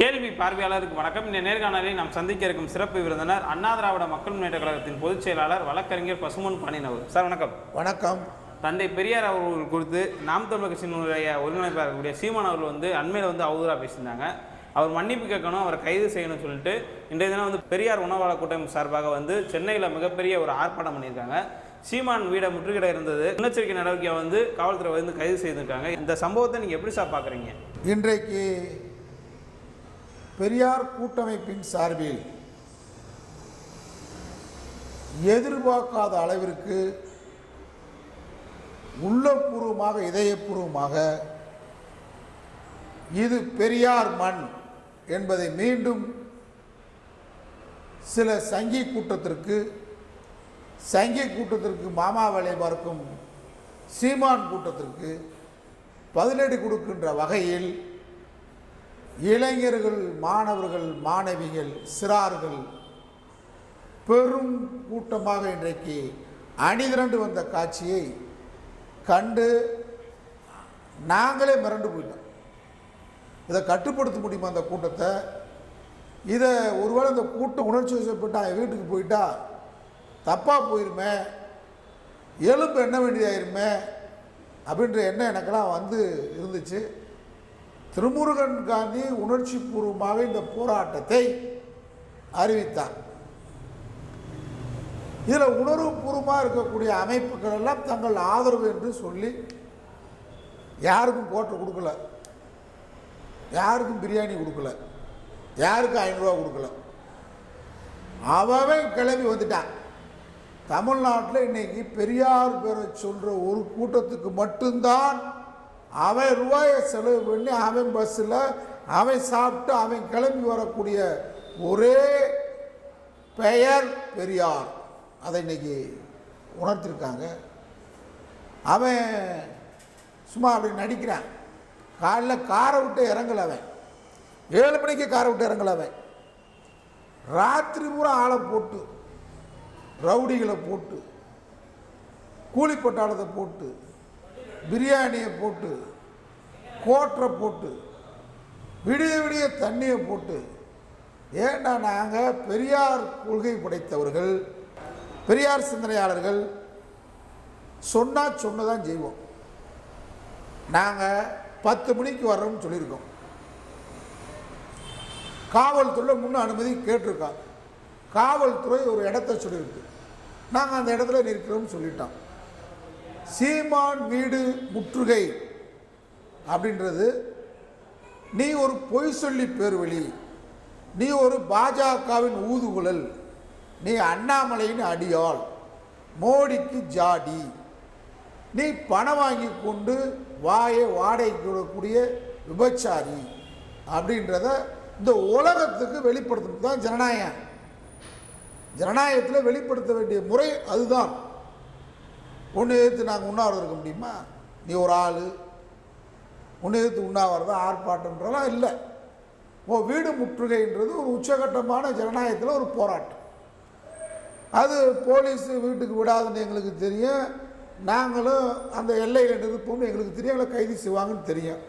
கேள்வி பார்வையாளருக்கு வணக்கம். இந்த நேர்காணலில் நாம் சந்திக்க இருக்கும் சிறப்பு விருந்தினர் அண்ணா திராவிட மக்கள் முன்னேற்ற கழகத்தின் பொதுச் செயலாளர் வழக்கறிஞர் பசுமன் பாண்டியன் சார் வணக்கம். வணக்கம். தந்தை பெரியார் அவர்கள் குறித்து நாம் தமிழர் கட்சியினுடைய ஒருங்கிணைப்பாளர் இருக்கக்கூடிய சீமான் அவர்கள் வந்து அண்மையில் வந்து அவதூறாக பேசியிருந்தாங்க. அவர் மன்னிப்பு கேட்கணும் அவரை கைது செய்யணும்னு சொல்லிட்டு இன்றைய தினம் வந்து பெரியார் உணவாளர் கூட்டமைப்பு சார்பாக வந்து சென்னையில் மிகப்பெரிய ஒரு ஆர்ப்பாட்டம் பண்ணியிருக்காங்க. சீமான் வீடை முற்றுகையிட இருந்தது. முன்னெச்சரிக்கை நடவடிக்கை வந்து காவல்துறை வந்து கைது செய்திருக்காங்க. இந்த சம்பவத்தை நீங்கள் எப்படி சார் பார்க்குறீங்க இன்றைக்கு பெரியார் கூட்டமைப்பின் சார்பில் எதிர்பார்க்காத அளவிற்கு உள்ளபூர்வமாக இதயபூர்வமாக இது பெரியார் மண் என்பதை மீண்டும் சில சங்கி கூட்டத்திற்கு சங்கி கூட்டத்திற்கு மாமா வேலை பார்க்கும் சீமான் கூட்டத்திற்கு பதிலடி கொடுக்கின்ற வகையில் இளைஞர்கள் மாணவர்கள் மாணவிகள் சிறார்கள் பெரும் கூட்டமாக இன்றைக்கு அணிதிரண்டு வந்த காட்சியை கண்டு நாங்களே மிரண்டு போயிட்டோம். இதை கட்டுப்படுத்த முடியுமா அந்த கூட்டத்தை? இதை ஒருவேளை இந்த கூட்டம் உணர்ச்சி வசப்பட்டு அவன் வீட்டுக்கு போயிட்டா தப்பாக போயிருமே எலும்பு எண்ண வேண்டியதாயிருமே அப்படின்ற எண்ணம் எனக்கெல்லாம் வந்து இருந்துச்சு. திருமுருகன் காந்தி உணர்ச்சி பூர்வமாக இந்த போராட்டத்தை அறிவித்தார். இதில் உணர்வுபூர்வமாக இருக்கக்கூடிய அமைப்புகள் எல்லாம் தங்கள் ஆதரவு என்று சொல்லி யாருக்கும் கோட்டை கொடுக்கல. யாருக்கும் பிரியாணி கொடுக்கல. யாருக்கும் ஐநூறுரூவா கொடுக்கல. அவன் கிளம்பி வந்துட்டான். தமிழ்நாட்டில் இன்னைக்கு பெரியார் பேரை சொல்கிற ஒரு கூட்டத்துக்கு மட்டும்தான் அவன் ரூபாயை செலவு பண்ணி அவன் பஸ்ஸில் அவன் சாப்பிட்டு அவன் கிளம்பி வரக்கூடிய ஒரே பெயர் பெரியார். அதை இன்னைக்கு உணர்த்திருக்காங்க. அவன் சும்மா அப்படி நடிக்கிறான். காலைல காரை விட்டு இறங்கல அவன். ஏழு மணிக்கு காரை விட்டு இறங்கல அவன். ராத்திரி பூரா ஆளை போட்டு ரவுடிகளை போட்டு கூலி கொட்டாளத்தை போட்டு பிரியாணியை போட்டு கோட்டரை போட்டு விடிய விடிய தண்ணியை போட்டு ஏண்டா நாங்கள் பெரியார் கொள்கை படைத்தவர்கள் பெரியார் சிந்தனையாளர்கள் சொன்னால் சொன்னதான் செய்வோம். நாங்கள் பத்து மணிக்கு வர்றோம்னு சொல்லியிருக்கோம். காவல்துறை முன்ன அனுமதி கேட்டிருக்கோம் காவல்துறை ஒரு இடத்த சொல்லியிருக்கு. நாங்கள் அந்த இடத்துல நிற்கிறோம்னு சொல்லிட்டோம். சீமான் வீடு முற்றுகை அப்படின்றது நீ ஒரு பொய் சொல்லி பேர்வழி நீ ஒரு பாஜகவின் ஊதுகுழல் நீ அண்ணாமலையின் அடியாள் மோடிக்கு ஜாடி. நீ பணம் வாங்கி கொண்டு வாயை வாடகைக்கு விடக்கூடிய விபச்சாரி அப்படின்றத இந்த உலகத்துக்கு வெளிப்படுத்துறது தான் ஜனநாயகம். ஜனநாயகத்தில் வெளிப்படுத்த வேண்டிய முறை அதுதான். ஒன்று எதிர்த்து நாங்கள் உண்ணாவிரதம் இருக்க முடியுமா? நீ ஒரு ஆள். ஒன்று எதிர்த்து உண்ணாவிரதம் ஆர்ப்பாட்டம்ன்றலாம் இல்லை. ஓ வீடு முற்றுகைன்றது ஒரு உச்சகட்டமான ஜனநாயகத்தில் ஒரு போராட்டம். அது போலீஸ் வீட்டுக்கு விடாதுன்னு எங்களுக்கு தெரியும். நாங்களும் அந்த எல்லையில் நிறுத்தோம்னு எங்களுக்கு தெரியும். எங்களை கைது செய்வாங்கன்னு தெரியும்.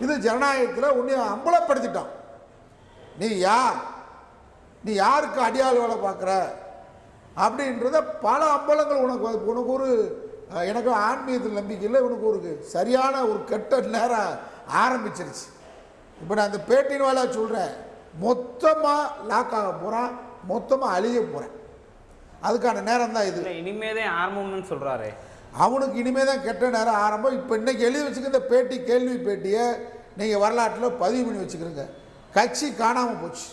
இது ஜனநாயகத்தில் உன்னை அம்பலப்படுத்திட்டான் நீ யார்? நீ யாருக்கு அடியாள் வேலை பார்க்குற? அப்படின்றத பல அம்பலங்கள் உனக்கு உனக்கு ஒரு எனக்கு ஆன்மீகத்தில் நம்பிக்கை இல்லை உனக்கு ஒரு சரியான ஒரு கெட்ட நேரம் ஆரம்பிச்சிருச்சு. இப்போ நான் அந்த பேட்டின் வேலை சொல்கிறேன் மொத்தமாக லாக் ஆக போகிறான் மொத்தமாக அழிய போகிறேன் அதுக்கான நேரம் தான் இது. இல்லை இனிமேதே ஆரம்பம்னு சொல்கிறாரு அவனுக்கு இனிமே தான் கெட்ட நேரம் ஆரம்பம். இப்போ இன்னைக்கு எழுதி வச்சுக்க இந்த பேட்டி கேள்வி பேட்டியை நீங்கள் வரலாற்றில் பதிவு பண்ணி வச்சுக்கிறீங்க. கட்சி காணாமல் போச்சு.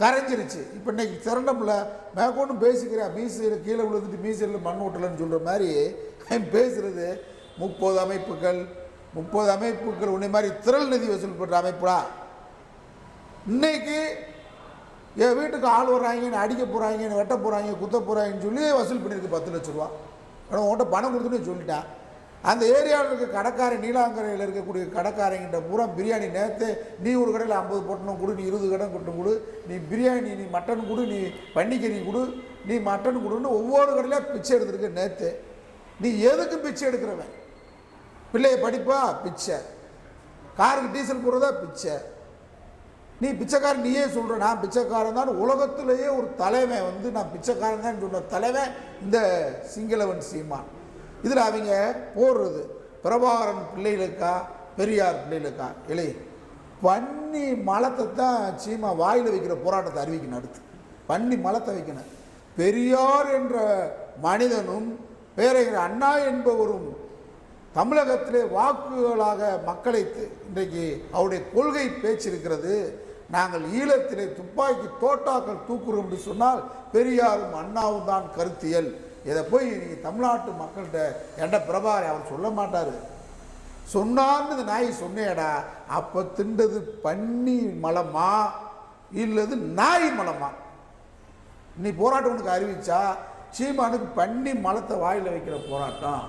கரைஞ்சிருச்சு. இப்போ இன்னைக்கு திரண்டமில்ல மேற்கொண்டு பேசிக்கிறேன். மீசையில் கீழே விழுந்துட்டு மீசையில் மண் ஓட்டலன்னு சொல்கிற மாதிரி அவன் பேசுகிறது முப்பது அமைப்புகள் முப்பது அமைப்புகள். உன்னை மாதிரி திரள் நிதி வசூல் பண்ணுற அமைப்புடா. இன்னைக்கு என் வீட்டுக்கு ஆள் வர்றாங்கன்னு அடிக்க போகிறாங்கன்னு வெட்ட போகிறாங்க குத்த போகிறாங்கன்னு சொல்லி வசூல் பண்ணியிருக்கு பத்து லட்ச ரூபா. ஆனால் உன்கிட்ட பணம் கொடுத்துன்னு சொல்லிட்டேன். அந்த ஏரியாவில் இருக்க கடைக்காரன் நீலாங்கரையில் இருக்கக்கூடிய கடைக்காரங்கிட்ட பூரா பிரியாணி நேற்று நீ ஒரு கடையில் ஐம்பது பொட்டணம் கொடு நீ இருபது கடை கொட்டணும் கொடு நீ பிரியாணி நீ மட்டன் கொடு நீ பன்னிக்கறி கொடு நீ மட்டன் கொடுன்னு ஒவ்வொரு கடையில் பிச்சை எடுத்திருக்க நேற்று நீ எதுக்கு பிச்சை எடுக்கிறவன்? பிள்ளைய படிப்பா? பிச்சை. காருக்கு டீசல் போடுறதா? பிச்சை. நீ பிச்சைக்காரன் நீயே சொல்கிற நான் பிச்சைக்காரன் தான். உலகத்திலேயே ஒரு தலைவன் வந்து நான் பிச்சைக்காரன் தான் சொன்ன தலைவன் இந்த சிங்களவன் சீமான். இதில் அவங்க போடுறது. பிரபாகரன் பிள்ளைகளுக்கா? பெரியார் பிள்ளைகளுக்கா? இலை பன்னி மலத்தை தான் சீமா வாயில் வைக்கிற போராட்டத்தை அறிவிக்கணும் அடுத்து. பன்னி மலத்தை வைக்கணும். பெரியார் என்ற மனிதனும் பேரறிஞர் அண்ணா என்பவரும் தமிழகத்திலே வாக்குகளாக மக்களை இன்றைக்கு அவருடைய கொள்கை பேச்சு இருக்கிறது. நாங்கள் ஈழத்திலே துப்பாக்கி தோட்டாக்கள் தூக்குறோம் என்று சொன்னால் பெரியாரும் அண்ணாவும் தான் கருத்தியல். இதை போய் நீங்கள் தமிழ்நாட்டு மக்கள்கிட்ட என்ட பிரபாரி அவர் சொல்ல மாட்டார். சொன்னார்னு இந்த நாய் சொன்னேடா அப்போ திண்டது பன்னி மலமா இல்லது நாய் மலமா? நீ போராட்டம் உனக்கு அறிவிச்சா சீமானுக்கு பன்னி மலத்தை வாயில் வைக்கிற போராட்டம்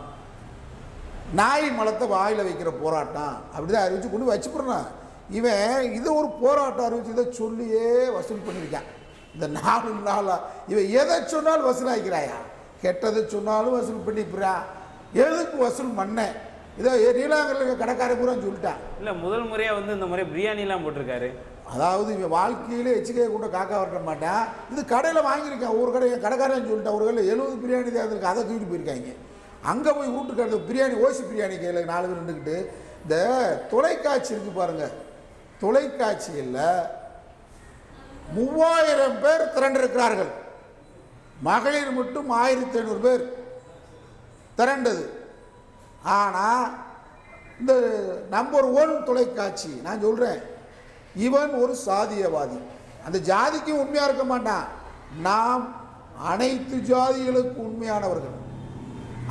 நாய் மலத்தை வாயில் வைக்கிற போராட்டம் அப்படிதான் அறிவிச்சு கொண்டு வச்சுப்படுறான் இவன் இதை ஒரு போராட்டம் அறிவிச்சு இதை சொல்லியே வசூல் பண்ணியிருக்கான். இந்த நாலு நாளாக இவன் எதை சொன்னாலும் வசூலாக்கிறாயா கெட்டதை சொன்னாலும் வசூல் பண்ணிப்புறான் எதுக்கு வசூல் பண்ண? இதை நீலாங்கரில் கடைக்கார பூரா சொல்லிட்டான். இல்லை முதல் முறையாக வந்து இந்த முறை பிரியாணிலாம் போட்டிருக்காரு. அதாவது இவன் வாழ்க்கையிலே எச்சிக்கையை கூட காக்கா வரட்ட மாட்டான். இது கடையில் வாங்கியிருக்கான். ஒரு கடை என் கடைக்காரன் சொல்லிட்டான். ஒரு கடையில் எழுபது பிரியாணி தான் இருக்கு அதை தூக்கிட்டு போயிருக்காங்க. அங்கே போய் வீட்டுக்கு கடை பிரியாணி ஓசி பிரியாணி கையில் நாலு பேர் நின்றுக்கிட்டு இந்த தொலைக்காட்சி இருக்கு பாருங்க. தொலைக்காட்சியில் மூவாயிரம் பேர் திரண்டிருக்கிறார்கள். மகளிர் மட்டும் ஆயிரத்தி ஐநூறு பேர் திரண்டது. ஆனால் இந்த நம்பர் ஒன் தொலைக்காட்சி நான் சொல்கிறேன் இவன் ஒரு சாதியவாதி. அந்த ஜாதிக்கு உண்மையாக இருக்க மாட்டான். நாம் அனைத்து ஜாதிகளுக்கு உண்மையானவர்கள்.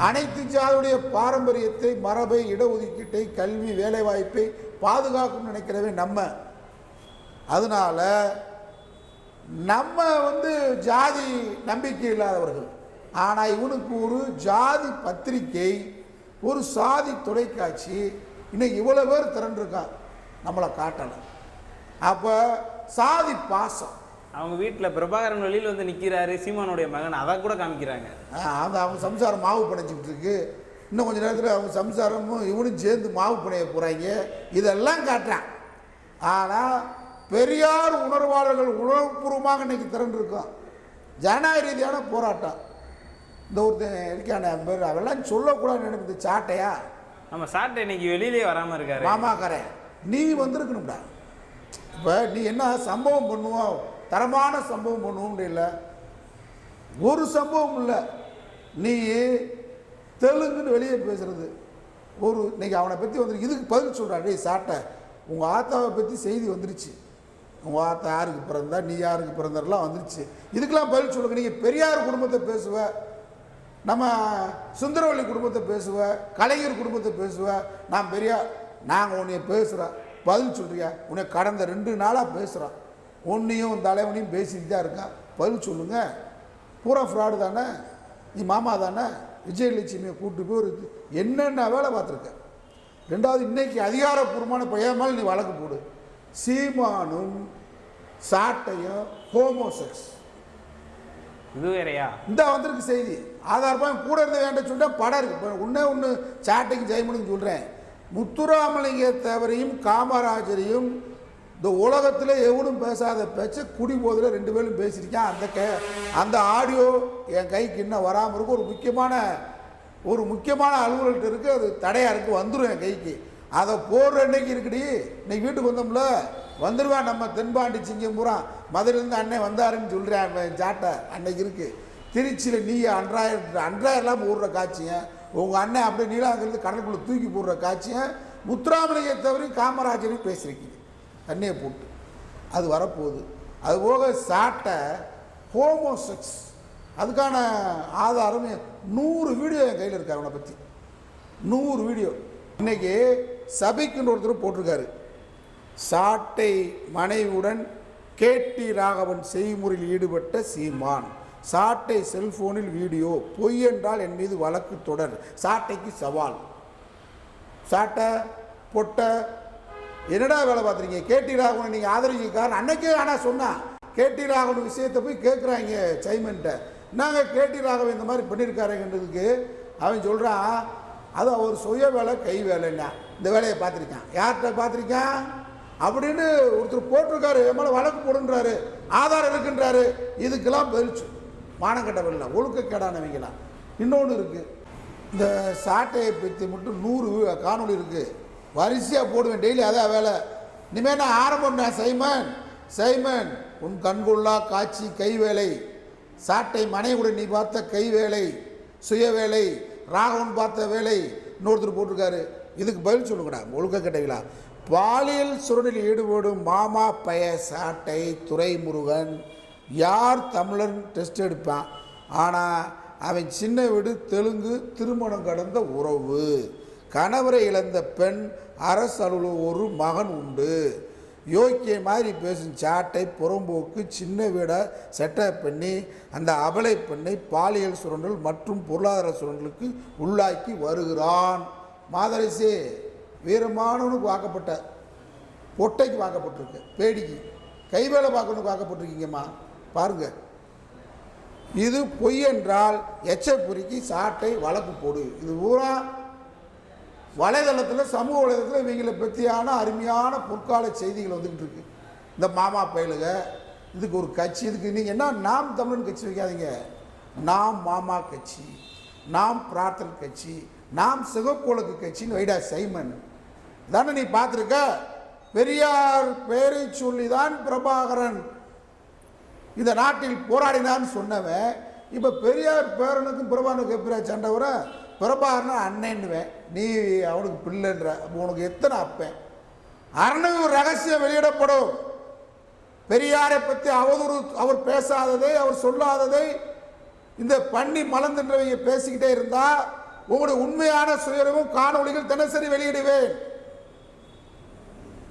அனைத்து ஜாதியுடைய பாரம்பரியத்தை மரபை இடஒதுக்கீட்டை கல்வி வேலைவாய்ப்பை பாதுகாக்கும் நினைக்கிறவே நம்ம. அதனால நம்ம வந்து ஜாதி நம்பிக்கை இல்லாதவர்கள். ஆனால் இவனுக்கு ஒரு ஜாதி பத்திரிகை ஒரு சாதி தொலைக்காட்சி இன்னைக்கு இவ்வளோ பேர் திரண்டிருக்கான் நம்மளை காட்டலை. அப்போ சாதி பாசம். அவங்க வீட்டில் பிரபாகரன் வெளியில் வந்து நிற்கிறாரு சீமானுடைய மகன் அதை கூட காமிக்கிறாங்க. அந்த அவங்க சம்சாரம் மாவு பிணைச்சிக்கிட்டு இருக்கு. இன்னும் கொஞ்ச நேரத்தில் அவங்க சம்சாரமும் இவனும் சேர்ந்து மாவு பிணைய போகிறாங்க இதெல்லாம் காட்டுறான். ஆனால் பெரியார் உணர்வாளர்கள் உணர்வுபூர்வமாக இன்னைக்கு திரண்டிருக்கோம் ஜனநாயக ரீதியான போராட்டம். இந்த ஒருத்தன் இருக்கான பேர் அவெல்லாம் சொல்லக்கூடாது இந்த சாட்டையா? நம்ம சாட்டை இன்னைக்கு வெளியிலே வராமல் இருக்காரு. மாமாக்காரன் நீ வந்திருக்கணும்டா. இப்போ நீ என்ன சம்பவம் பண்ணுவோம் தரமான சம்பவம் பண்ணுவோம்னு இல்லை. ஒரு சம்பவம் இல்லை. நீ தெலுங்குன்னு வெளியே பேசுறது. ஒரு இன்னைக்கு அவனை பற்றி வந்துருக்கு இதுக்கு பதில் சொல்கிறான் டேய் சாட்டை. உங்கள் ஆத்தாவை பற்றி செய்தி வந்துருச்சு. உங்கள் ஆத்தா யாருக்கு பிறந்தா நீ யாருக்கு பிறந்தரெல்லாம் வந்துருச்சு. இதுக்கெல்லாம் பதில் சொல்லுங்க. நீங்கள் பெரியார் குடும்பத்தை பேசுவ நம்ம சுந்தரவள்ளி குடும்பத்தை பேசுவ கலைஞர் குடும்பத்தை பேசுவ நான் பெரியார் நாங்கள் உன்னைய பேசுகிறோம் பதில் சொல்கிறியா உன்னை கடந்த ரெண்டு நாளாக பேசுகிறோம் உன்னையும் தலைவனையும் பேசிட்டு தான் இருக்கான் பதில் சொல்லுங்கள் பூரா ஃப்ராடு தானே? நீ மாமா தானே? விஜயலட்சுமியை கூட்டு போய் ஒரு என்னென்ன வேலை பார்த்துருக்க? ரெண்டாவது இன்றைக்கி அதிகாரப்பூர்வமான பையன் நீ வழக்கு போடு. சீமானும் சாட்டையும் ஹோமோசெக்ஸ் இது வேறையா? இந்த வந்திருக்கு செய்தி. ஆதாரமாக கூட இருந்த வேண்டாம் சொல்லிட்டு படம் இருக்கு. இப்போ ஒன்றே ஒன்று சாட்டைக்கு ஜெயமனுக்கு சொல்கிறேன் முத்துராமலிங்க தேவரையும் காமராஜரையும் இந்த உலகத்தில் எவனும் பேசாத பேச்ச குடி போதில் ரெண்டு பேரும் பேசியிருக்கேன். அந்த கே அந்த ஆடியோ என் கைக்கு இன்னும் வராமல் இருக்கும் ஒரு முக்கியமான ஒரு முக்கியமான அலுவலர்கிட்ட இருக்குது அது தடையாக இருக்குது வந்துடும் என் கைக்கு. அதை போடுற அன்னைக்கு இருக்குடி. இன்னைக்கு வீட்டுக்கு வந்தோம்ல. வந்துடுவான் நம்ம தென்பாண்டி சிங்கம் பூரா மதுரையிலேருந்து அண்ணன் வந்தாருன்னு சொல்கிறேன் சாட்டை அன்னைக்கு இருக்குது திருச்சியில் நீ அன்றாயிரம் அன்றாயிரம்லாம் போடுற காட்சியை உங்கள் அண்ணன் அப்படியே நீலாங்கிறது கடலுக்குள்ளே தூக்கி போடுற காட்சியை முத்துராமலையை தவிர காமராஜரையும் பேசியிருக்கீங்க தண்ணியை போட்டு. அது வரப்போகுது. அது போக சாட்டை ஹோமோசெக்ஸ். அதுக்கான ஆதாரம் நூறு வீடியோ என் கையில் இருக்கு அவனை பற்றி நூறு வீடியோ. இன்னைக்கு சபைக்குன்னு ஒருத்தர் போட்டிருக்காரு. சாட்டை மனைவியுடன் கேடி ராகவன் செய்முறையில் ஈடுபட்ட சீமான். சாட்டை செல்போனில் வீடியோ பொய் என்றால் என் மீது வழக்கு தொடர் சாட்டைக்கு சவால். சாட்டை பொட்டை என்னடா வேலை பார்த்துறீங்க கேட்டி ராகவன் நீங்கள் ஆதரிக்காரன் அன்னைக்கே ஆனால் சொன்னான் கேட்டி ராகவன் விஷயத்தை போய் கேட்குறாங்க சைமன்ட்ட. நாங்கள் கேட்டி ராகவன் இந்த மாதிரி பண்ணியிருக்காருங்கிறதுக்கு அவன் சொல்கிறான் அது அவர் சுய வேலை கை வேலைன்னா. இந்த வேலையை பார்த்துருக்கான். யார்கிட்ட பார்த்துருக்கான்? அப்படின்னு ஒருத்தர் போட்டிருக்காரு. என் மேலே வழக்கு போடுன்றாரு. ஆதாரம் இருக்குன்றாரு. இதுக்கெல்லாம் பதில் மானக்கட்டவில்லை ஒழுக்கக்கேடானவங்களாம் இன்னொன்று இருக்குது இந்த சாட்டையை பற்றி மட்டும் நூறு காணொலி காணொளி இருக்குது வரிசையாக போடுவேன். டெய்லி அதான் வேலை. இனிமேல் நான் ஆரம்பம் நான் சைமன் சைமன் உன் கண்கொள்ளா காட்சி கைவேலை சாட்டை மனைவுடன் நீ பார்த்த கைவேலை சுயவேலை ராகவன் பார்த்த வேலை இன்னொருத்தர் போட்டிருக்காரு. இதுக்கு பதில் சொல்லுங்கடா ஒழுக்க கேட்டீங்களா? பாலியல் சுரணில் ஈடுபடும் மாமா பய சாட்டை துரைமுருகன் யார் தமிழன் டெஸ்ட் எடுப்பான்? ஆனால் அவன் சின்ன வீடு தெலுங்கு திருமணம் கடந்த உறவு. கணவரை இழந்த பெண் அரசு அலுவலக ஒரு மகன் உண்டு. யோக்கிய மாதிரி பேசும் சாட்டை புறம்போக்கு சின்ன வீடை செட்டப் பண்ணி அந்த அபலை பெண்ணை பாலியல் சுரண்டல் மற்றும் பொருளாதார சுரண்டலுக்கு உள்ளாக்கி வருகிறான். மாதரசி வீரமானவனுக்கு வாக்கப்பட்ட பொட்டைக்கு வாக்கப்பட்டிருக்கு பேடிக்கு. கைவேலை பார்க்கணுக்கு வாக்கப்பட்டிருக்கீங்கம்மா பாருங்க. இது பொய் என்றால் எச்சப்புரிக்கு சாட்டை வழக்கு போடு. இது பூரா வலைதளத்தில் சமூக வலைதளத்தில் இவங்களை பற்றியான அருமையான பொற்கால செய்திகள் வந்துக்கிட்டு இருக்கு. இந்த மாமா பயலுக இதுக்கு ஒரு கட்சி இதுக்கு நீங்கள் என்ன நாம் தமிழன் கட்சி வைக்காதீங்க. நாம் மாமா கட்சி நாம் பிரார்த்தனை கட்சி நாம் சிவக்கோளுக்கு கட்சின்னு வைடா சைமன். தானே நீ பார்த்துருக்க? பெரியார் பெயரை சொல்லி தான் பிரபாகரன். இந்த நாட்டில் போராடினான்னு சொன்னவன் இப்போ பெரியார் பேரனுக்கும் பிரபாகரனுக்கும் எப்படியா சண்டை வர பிரபாகரன் அண்ணன்னுவேன். நீ அவனுக்கு பிள்ளைன்ற உனக்கு எத்தனை அப்பேன்? அறநூறு ரகசியம் வெளியிடப்படும். பெரியாரை பற்றி அவதூறு அவர் பேசாததை அவர் சொல்லாததை இந்த பண்ணி மலர்ந்துன்றவங்க பேசிக்கிட்டே இருந்தா உங்களுடைய உண்மையான சுயரவும் காணொலிகள் தினசரி வெளியிடுவேன்.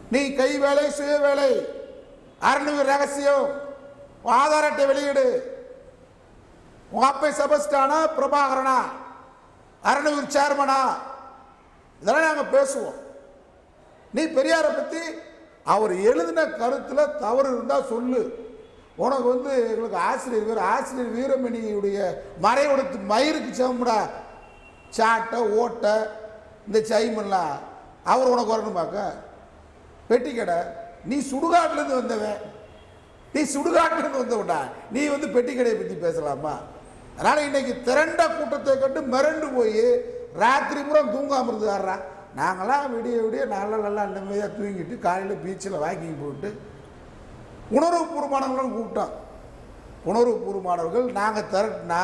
நீ கை வேலை சுய வேலை அறநூறு ரகசியம் ஆதார் அட்டை வெளியிடு. உங்கள் அப்பை செபஸ்டானா பிரபாகரனா? அறநூறு சேர்மனா இதெல்லாம் நாங்கள் பேசுவோம். நீ பெரியாரை பற்றி அவர் எழுதின கருத்தில் தவறு இருந்தால் சொல்லு. உனக்கு வந்து எங்களுக்கு ஆசிரியர் வீர ஆசிரியர் வீரமணியுடைய மறைவிடத்து மயிருக்கு சமடா சாட்டை ஓட்டை இந்த சைமெல்லாம் அவர் உனக்கு வரணுமாக்க பெட்டி கடை. நீ சுடுகாட்டிலேருந்து வந்தவன். நீ சுடுகாட்டிலேருந்து வந்தவன்டா. நீ வந்து பெட்டி கடையை பற்றி பேசலாமா? அதனால் இன்னைக்கு திரண்ட கூட்டத்தை கண்டு மிரண்டு போய் ராத்திரி பூரா தூங்காமல் இருந்துடுறா நாங்களாம் விடிய விடிய நல்ல நல்லா நிம்மதியாக தூங்கிட்டு காலையில் பீச்சில் வாக்கிங் போயிட்டு உணர்வுபூர்வமானவங்களும் கூப்பிட்டோம். உணர்வுபூர்வமானவர்கள் நாங்கள் திரட்டினா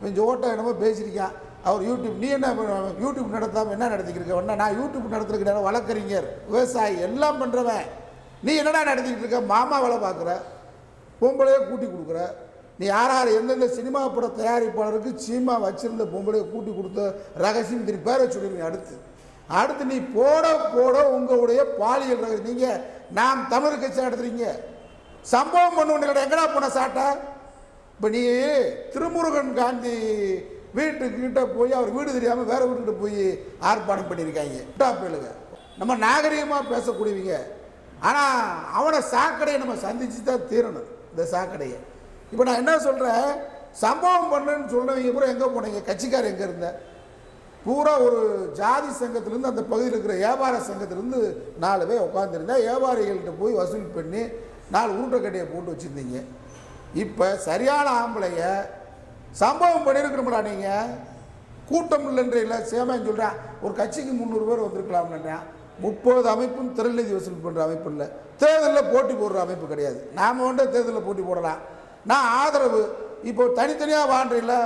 கொஞ்சம் ஓட்டம் என்னமோ பேசியிருக்கான். அவர் யூடியூப் நீ என்ன பண்ண- யூடியூப் நடத்தாமல் என்ன நடத்திக்கிட்டு இருக்க? நான் யூடியூப் நடத்துறதுக்கு வழக்கறிஞர் விவசாயி எல்லாம் பண்ணுறவன் நீ என்னடா நடத்திக்கிட்டு இருக்க? மாமா வேலை பார்க்குற பொம்பளையே கூட்டி கொடுக்குற நீ யார் யார் எந்தெந்த சினிமா பட தயாரிப்பாளருக்கு சீமா வச்சிருந்த பொம்பளையை கூட்டி கொடுத்த ரகசியம் திரு பேரை சொல்லிடுங்க அடுத்து. அடுத்து நீ போட போட உங்களுடைய பாலியல் ரகசியம் நீங்கள் நாம் தமிழ் கட்சி நடத்துறீங்க. சம்பவம் பண்ணுவோம் எங்கடா போன சாட்டை? இப்போ நீ திருமுருகன் காந்தி வீட்டுக்கிட்ட போய் அவர் வீடு தெரியாமல் வேறு வீட்டுக்கிட்ட போய் ஆர்ப்பாட்டம் பண்ணியிருக்காங்க. டாப்பேலுங்க நம்ம நாகரிகமாக பேசக்கூடியவங்க. ஆனால் அவனை சாக்கடையை நம்ம சந்திச்சு தான் தீரணும். இந்த சாக்கடையை. இப்போ நான் என்ன சொல்கிறேன் சம்பவம் பண்ணுன்னு சொல்கிறவங்க பூரா எங்கே போனீங்க கட்சிக்காரர் எங்கே இருந்த பூரா ஒரு ஜாதி சங்கத்திலேருந்து அந்த பகுதியில் இருக்கிற வியாபார சங்கத்திலேருந்து நாலு பேர் உட்காந்துருந்தேன் வியாபாரிகள்கிட்ட போய் வசூல் பண்ணி நாலு உருட்டைக்கட்டையை போட்டு வச்சுருந்தீங்க. இப்போ சரியான ஆம்பளைய சம்பவம் பண்ணியிருக்கணும்டா நீங்கள் கூட்டம் இல்லைன்ற இல்லை சொல்கிறேன் ஒரு கட்சிக்கு முந்நூறு பேர் வந்திருக்கலாம்ன்றேன் முப்பது அமைப்பும் திரள்நிதி வசூல் பண்ணுற அமைப்பு இல்லை. தேர்தலில் போட்டி போடுற அமைப்பு கிடையாது. நாம் வந்து தேர்தலில் போட்டி போடலாம். நான் ஆதரவு. இப்போ தனித்தனியாக வாழ்றையில்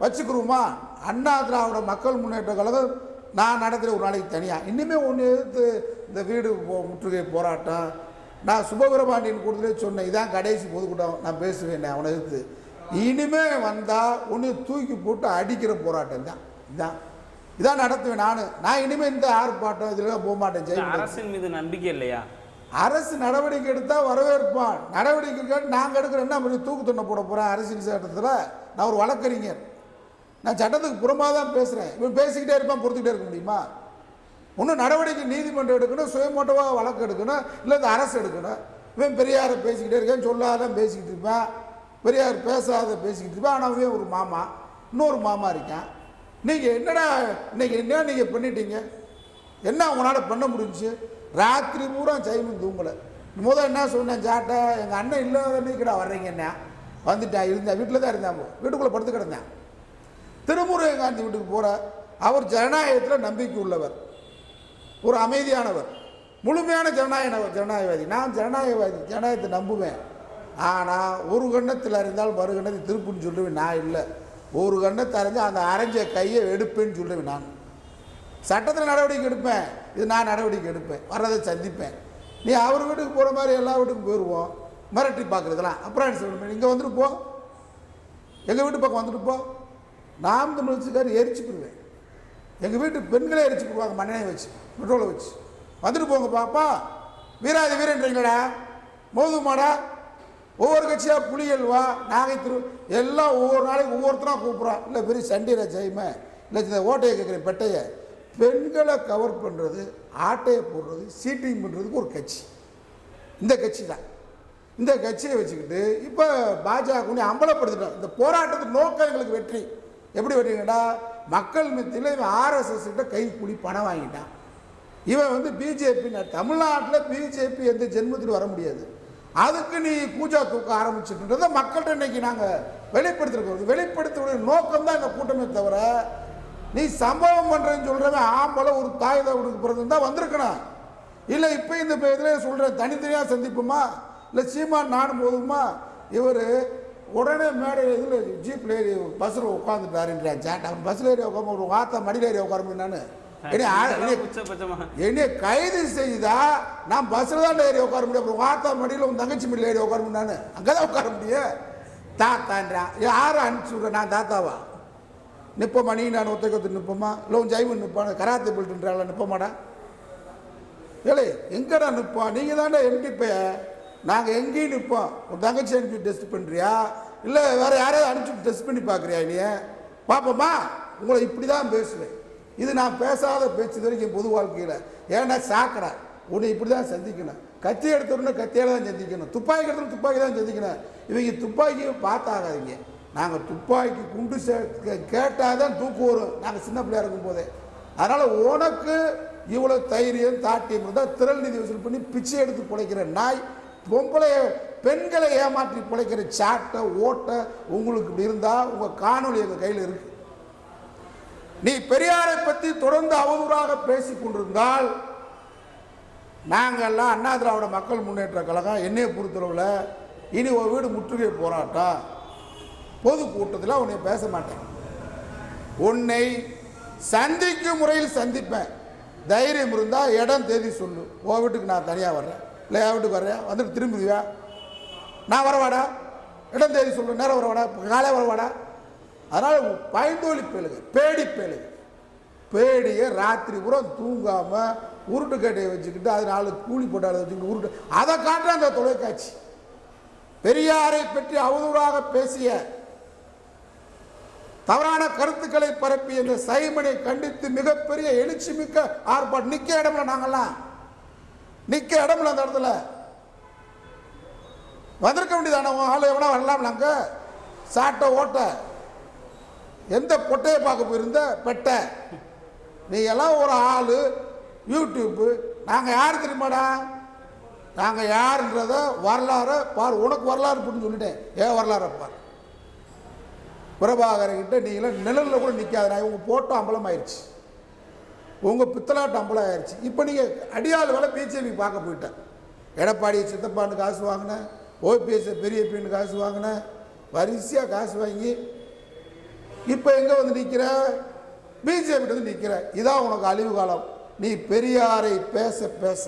வச்சுக்கிறோமா அண்ணா திராவிட மக்கள் முன்னேற்ற கழகம் நான் நடத்துகிற ஒரு நாளைக்கு தனியாக இன்னுமே ஒன்று எதிர்த்து இந்த வீடு போ- முற்றுகை போராட்டம். நான் சுபபிரபாண்டியன் கூட்டத்திலே சொன்னேன் இதான் கடைசி பொதுக்கூட்டம் நான் பேசுவேன் அவனை எதிர்த்து. இனிமே வந்தால் ஒன்று தூக்கி போட்டு அடிக்கிற போராட்டம் தான் இதான். இதான் நடத்துவேன் நான். நான் இனிமேல் இந்த ஆர்ப்பாட்டம் இதெல்லாம் போக மாட்டேன் அரசின் மீது நம்பிக்கை இல்லையா? அரசு நடவடிக்கை எடுத்தால் வரவேற்பான் நடவடிக்கை கேட்டு நாங்கள் எடுக்கிறேன்னா என்ன தூக்கு தொண்டை போட போகிறேன் அரசியல் சட்டத்தில் நான் ஒரு வழக்கறிஞர். நான் சட்டத்துக்கு புறமாக தான் பேசுகிறேன் இவன் பேசிக்கிட்டே இருப்பான் பொறுத்துக்கிட்டே இருக்க முடியுமா? ஒன்றும் நடவடிக்கை நீதிமன்றம் எடுக்கணும் சுயமோட்டவாக வழக்கு எடுக்கணும் இல்லை இந்த அரசு எடுக்கணும். இவன் பெரியாரை பேசிக்கிட்டே இருக்கேன் சொல்லாதான் பேசிக்கிட்டு இருப்பேன். பெரியார் பேசாத பேசிக்கிட்டு இருப்பேன். ஆனால் இவன் ஒரு மாமா. இன்னொரு மாமா இருக்கான். நீங்கள் என்னடா இன்னைக்கு என்ன நீங்கள் பண்ணிட்டீங்க? என்ன உங்களால் பண்ண முடிஞ்சுச்சு? ராத்திரி பூரா சைமன் தூங்கலை. முதல் என்ன சொன்னேன் சாட்டை எங்கள் அண்ணன் இல்லாத அன்னைக்குடா வர்றீங்க என்ன? வந்துட்டேன் இருந்தேன் வீட்டில் தான் இருந்தேன் வீட்டுக்குள்ளே படுத்து கிடந்தேன். திருமுருகன் காந்தி வீட்டுக்கு போகிற அவர் ஜனநாயகத்தில் நம்பிக்கை உள்ளவர். ஒரு அமைதியானவர். முழுமையான ஜனநாயக ஜனநாயகவாதி. நான் ஜனநாயகவாதி ஜனநாயகத்தை நம்புவேன். ஆனால் ஒரு கண்ணத்தில் அறிந்தால் மறு கண்ணத்தை திருப்புன்னு சொல்லுவேன் நான் இல்லை. ஒரு கண்ணத்தை அறிஞ்சால் அந்த அரைஞ்ச கையை எடுப்பேன்னு சொல்லுவேன் நான். சட்டத்தில் நடவடிக்கை எடுப்பேன். இது நான் நடவடிக்கை எடுப்பேன். வர்றதை சந்திப்பேன். நீ அவர் வீட்டுக்கு போகிற மாதிரி எல்லா வீட்டுக்கும் போயிடுவோம் மிரட்டி பார்க்குறதுலாம். அப்புறம் என்ன சொல்லணும் இங்கே வந்துட்டு போ. எங்கள் வீட்டு பக்கம் வந்துட்டு போ. நாம் தமிழ்ச்சிக்கார் எரிச்சு போடுவேன் எங்கள் வீட்டு பெண்களே எரிச்சு போடுவாங்க மண்ணெண்ணெய் வச்சு பெட்ரோலை வச்சு. வந்துட்டு போங்க பாப்பா. வீராதி வீரன்றீங்களா மோதுமாடா ஒவ்வொரு கட்சியாக புலிகள் வா. நாகை திரு எல்லாம் ஒவ்வொரு நாளைக்கு ஒவ்வொருத்தராக கூப்பிட்றான் இல்லை பெரிய சண்டையில் ஜெயமே. இல்லை இந்த ஓட்டையை கேட்குறேன் பெட்டையை. பெண்களை கவர் பண்ணுறது ஆட்டையை போடுறது சீட்டிங் பண்ணுறதுக்கு ஒரு கட்சி. இந்த கட்சி தான். இந்த கட்சியை வச்சுக்கிட்டு இப்போ பாஜக அம்பலப்படுத்திட்டோம் இந்த போராட்டத்துக்கு நோக்கம் எங்களுக்கு வெற்றி. எப்படி வெற்றிங்கடா மக்கள் மத்தியில் இவன் ஆர்எஸ்எஸ் கிட்ட கை கூலி பணம் வாங்கிட்டான். இவன் வந்து பிஜேபி தமிழ்நாட்டில் பிஜேபி எந்த ஜென்மத்திலும் வர முடியாது. அதுக்கு நீ பூஜா தூக்க ஆரம்பிச்சுட்டுன்றதை மக்கள்கிட்ட இன்னைக்கு நாங்கள் வெளிப்படுத்திருக்கோம். வெளிப்படுத்துவடைய நோக்கம் தான் இந்த கூட்டமே தவிர நீ சம்பவம் பண்ணுறேன்னு சொல்கிறவன் ஆம்பளை ஒரு தாய் தவறுக்கு பிறந்திருந்தா வந்திருக்கணும். இல்லை இப்போ இந்த இதில் சொல்கிறேன் தனித்தனியாக சந்திப்போமா? இல்லை சீமான் நானும் போதுமா? இவர் உடனே மேடை இதில் ஜீப்பில் ஏறி பஸ்ஸில் உட்காந்துட்டாருன்றான் சேட்டை அவன் பஸ்ஸில் ஏறி உட்காந்து ஒரு வார்த்தை மடியில் ஏறி உட்கார உச்சபட்சமா என்னைய கைது செய்தா நான் பஸ்ஸில் தான் ஏறி உட்கார முடியும். அப்புறம் வார்த்தா மடியில் உன் தங்கச்சி மடியில் ஏறி உட்கார முடியும் நான் அங்கே தான் உட்கார முடியும். தாத்தான்றான் யாரை அனுப்பிச்சி விட்றேன் நான் தாத்தாவா? நிப்பமா நீ நான் ஒத்தைக்கு நிற்போமா இல்லை உன் ஜைவன் நிப்பான கராத்தே போயிட்டுன்றாள் நிப்பமாடா? ஏலே எங்கடா நிற்போம் நீங்கள் தாண்டா எம்டி நாங்கள் எங்கேயும் நிற்போம் உன் தங்கச்சி அனுப்பி டெஸ்ட் பண்ணுறியா இல்லை வேறு யாரையாவது அனுப்பிச்சு டெஸ்ட் பண்ணி பார்க்குறியா இல்லையே பார்ப்போம்மா உங்களை இப்படி தான் பேசுவேன். இது நான் பேசாத பேச்சு வரைக்கும் பொது வாழ்க்கையில். ஏன்னா சாக்கடை. உன்னை இப்படி தான் சந்திக்கணும். கத்தி எடுத்தோடனே கத்தியால் தான் சந்திக்கணும். துப்பாக்கி எடுத்தோம் துப்பாக்கி தான் சந்திக்கணும். இவங்க துப்பாக்கியை பார்த்தாகாதீங்க. நாங்கள் துப்பாக்கி குண்டு சே கேட்டால் தான் தூக்கு வரும். நாங்கள் சின்ன பிள்ளையா இருக்கும் போதே அதனால் உனக்கு இவ்வளோ தைரியம் தாட்டியம் இருந்தால் திரள் நிதி வசூல் பண்ணி பிச்சை எடுத்து பிழைக்கிற நாய் பொம்பளை பெண்களை ஏமாற்றி பிழைக்கிற சாட்டை ஓட்டை உங்களுக்கு இப்படி இருந்தால் உங்கள் காணொளி எங்கள் கையில் இருக்கு. நீ பெரியாரை பற்றி தொடர்ந்து அவதூறாக பேசி கொண்டிருந்தால் நாங்கள்லாம் அண்ணா திராவிட மக்கள் முன்னேற்ற கழகம் என்னையை பொறுத்தளவில் இனி ஒரு வீடு முற்றுகை போராட்டம். பொதுக்கூட்டத்தில் உன்னை பேச மாட்டேன். உன்னை சந்திக்கும் முறையில் சந்திப்பேன். தைரியம் இருந்தால் இடம் தேதி சொல்லு. உன் வீட்டுக்கு நான் தனியாக வர்றேன். இல்லை என் வீட்டுக்கு வர்றேன். வந்துட்டு திரும்பிடுவியா? நான் வரவாடா? இடம் தேதி சொல்லு. நேரம் வரவாடா? காலை வரவாடா? அதனால் பயந்தோலி பேளுங்க. பேடி பேளுங்க. பேடியை ராத்திரி பூரா தூங்காமல் உருட்டு கட்டையை வச்சுக்கிட்டு அது நாலு கூலி போட்டாலும் வச்சுக்கிட்டு உருட்டு. அதை காட்டுற அந்த தொலைக்காட்சி. பெரியாரை பற்றி அவதூறாக பேசிய தவறான கருத்துக்களை பரப்பி இந்த சைமனை கண்டித்து மிகப்பெரிய எழுச்சி மிக்க ஆர்ப்பாட்டம் நிற்க இடம்ல நாங்கள்லாம் நிற்க இடம்ல அந்த இடத்துல. வந்திருக்க வேண்டியதான? ஆள் எவனா வரலாம் நாங்கள் சாட்டை ஓட்ட. எந்த பொட்டையை பார்க்க போயிருந்த? பெட்டை. நீ எல்லாம் ஒரு ஆள். யூடியூப்பு. நாங்கள் யார் தெரியுமாடா? நாங்கள் யாருன்றத வரலாறு பார். உனக்கு வரலாறு புரிஞ்சு சொல்லிட்டேன். ஏன் வரலாறு பார். பிரபாகரன்கிட்ட நீங்களாம் நிழலில் கூட நிற்காது நான் உங்கள் போட்டோ அம்பலம் ஆயிடுச்சு. உங்கள் பித்தலாட்டு அம்பலம் ஆயிடுச்சு. இப்போ நீங்கள் அடியாள் வேலை பிஜேபி பார்க்க போயிட்டேன். எடப்பாடி சித்தப்பான்னு காசு வாங்கினேன் ஓபிஎஸ் பெரிய பின்னு காசு வாங்கினேன் வரிசையாக காசு வாங்கி இப்போ எங்கே வந்து நிற்கிற பிஜேபி வந்து நிற்கிற இதான் உனக்கு அழிவு காலம். நீ பெரியாரை பேச பேச.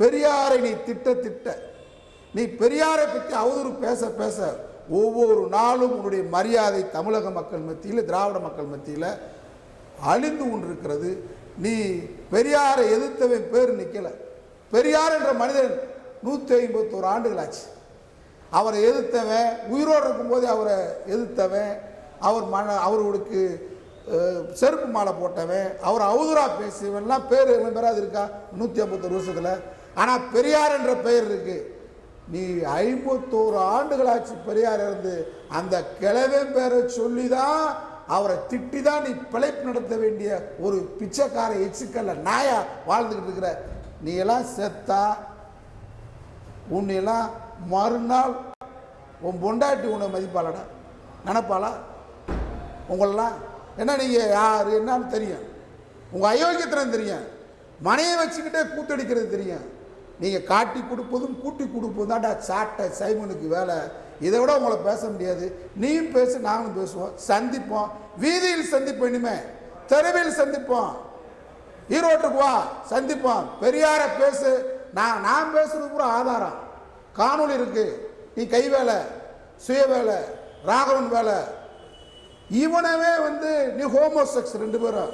பெரியாரை நீ திட்ட திட்ட. நீ பெரியாரை பற்றி அவதூறு பேச பேச. ஒவ்வொரு நாளும் உன்னுடைய மரியாதை தமிழக மக்கள் மத்தியில் திராவிட மக்கள் மத்தியில் அழிந்து கொண்டிருக்கிறது. நீ பெரியாரை எதிர்த்தவன் பேர் நிற்கல பெரியார் என்ற மனிதன் நூற்றி ஐம்பத்தோரு ஆண்டுகள் ஆச்சு அவரை எதிர்த்தவன் உயிரோடு இருக்கும்போதே அவரை எதிர்த்தவன் அவர் மன அவர்களுக்கு செருப்பு மாலை போட்டவன் அவர் அவதூறா பேசியவன்லாம் பேர் பேராது இருக்கா? நூற்றி ஐம்பத்தொரு வருஷத்தில். ஆனால் பெரியார் என்ற பெயர் இருக்குது நீ ஐம்பத்தோரு ஆண்டுகளாச்சு பெரியார் இருந்து அந்த கிழவன் பேரை சொல்லி தான் அவரை திட்டி தான் நீ பிழைப்பு நடத்த வேண்டிய ஒரு பிச்சைக்கார எச்சுக்கல்ல நாயா வாழ்ந்துக்கிட்டு இருக்கிற. நீ எல்லாம் செத்தா உன்னையெல்லாம் மறுநாள் உன் பொண்டாட்டி உன்னை மதிப்பாளடா? நினப்பாளா? உங்களெல்லாம் என்ன நீங்கள் யார் என்னன்னு தெரியும். உங்கள் அயோக்கியத்தனம் தெரியும். மனையை வச்சுக்கிட்டே கூத்தடிக்கிறது தெரியும். நீங்கள் காட்டி கொடுப்பதும் கூட்டி கொடுப்பதும் தான்டா சாட்டை சைமனுக்கு வேலை. இதை விட உங்களை பேச முடியாது. நீயும் பேசு நாங்களும் பேசுவோம். சந்திப்போம். வீதியில் சந்திப்போம் இனிமே. தெருவில் சந்திப்போம். ஈரோட்டுக்கு வா சந்திப்போம். பெரியார பேசு. நான் நான் பேசுறது கூட ஆதாரம். காணொளி இருக்கு. நீ கை வேலை சுய வேலை ராகவன் வேலை. இவனவே வந்து நீ ஹோமோசெக்ஸ் ரெண்டு பேரும்.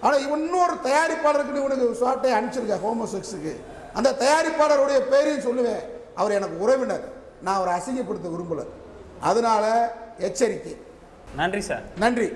ஆனால் இவன் இன்னொரு தயாரிப்பாளருக்கு நீ உனக்கு ஷார்ட்டை அனுப்பிச்சிருக்க ஹோமோசெக்ஸுக்கு அந்த தயாரிப்பாளருடைய பேரையும் சொல்லுவேன். அவர் எனக்கு உறவினர். நான் அவரை அசிங்கப்படுத்த விரும்பலை. அதனால எச்சரிக்கை. நன்றி சார். நன்றி.